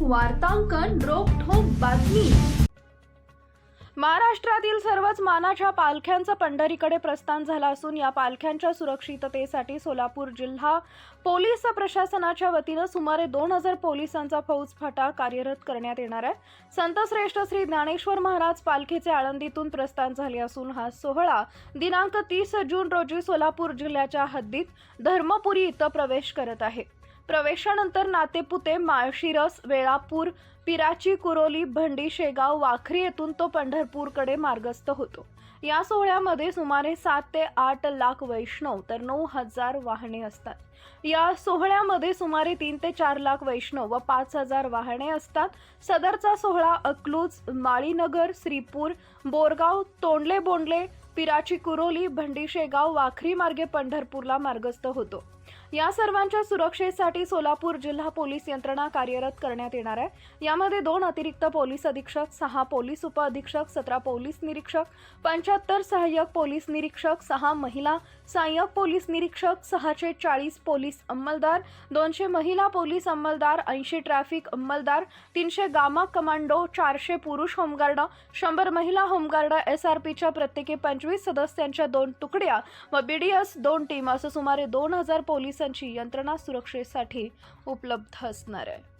वार्तांकन रोखोक बातमी. महाराष्ट्रातील सर्वच मानाच्या पालख्यांचं पंढरीकडे प्रस्थान झालं असून या पालख्यांच्या सुरक्षिततेसाठी सोलापूर जिल्हा पोलीस प्रशासनाच्या वतीनं सुमारे दोन हजार पोलिसांचा फौज फाटा कार्यरत करण्यात येणार आहे. संत श्रेष्ठ श्री ज्ञानेश्वर महाराज पालखीचे आळंदीतून प्रस्थान झाले असून हा सोहळा दिनांक तीस जून रोजी सोलापूर जिल्ह्याच्या हद्दीत धर्मपुरी इथं प्रवेश करत आहे. प्रवेशानंतर नातेपुते माळशिरस वेळापूर पिराची कुरोली भंडी शेगाव वाखरी येथून तो पंढरपूरकडे मार्गस्थ होतो. या सोहळ्यामध्ये सुमारे सात ते आठ लाख वैष्णव तर नऊ हजार वाहने असतात. या सोहळ्यामध्ये सुमारे तीन ते चार लाख वैष्णव व पाच हजार वाहने असतात. सदरचा सोहळा अकलूज माळीनगर श्रीपूर बोरगाव तोंडले बोंडले पिराची कुरोली भंडी शेगाव वाखरी मार्गे पंढरपूरला मार्गस्थ होतो. या सर्वांच्या सुरक्षेसाठी सोलापूर जिल्हा पोलीस यंत्रणा कार्यरत करण्यात येणार आहे. यामध्ये दोन अतिरिक्त पोलीस अधीक्षक सहा पोलीस उपअधीक्षक सतरा पोलीस निरीक्षक पंच्याहत्तर सहाय्यक पोलीस निरीक्षक सहा महिला सहाय्यक पोलीस निरीक्षक सहाशे चाळीस पोलीस अंमलदार दोनशे महिला पोलीस अंमलदार ऐंशी ट्रॅफिक अंमलदार तीनशे गामा कमांडो चारशे पुरुष होमगार्ड शंभर महिला होमगार्ड एस आर पीच्या प्रत्येकी पंचवीस सदस्यांच्या दोन तुकड्या व बी डी एस दोन टीम असं सुमारे दोन हजार पोलिसांची यंत्रणा सुरक्षेसाठी उपलब्ध असणार आहे.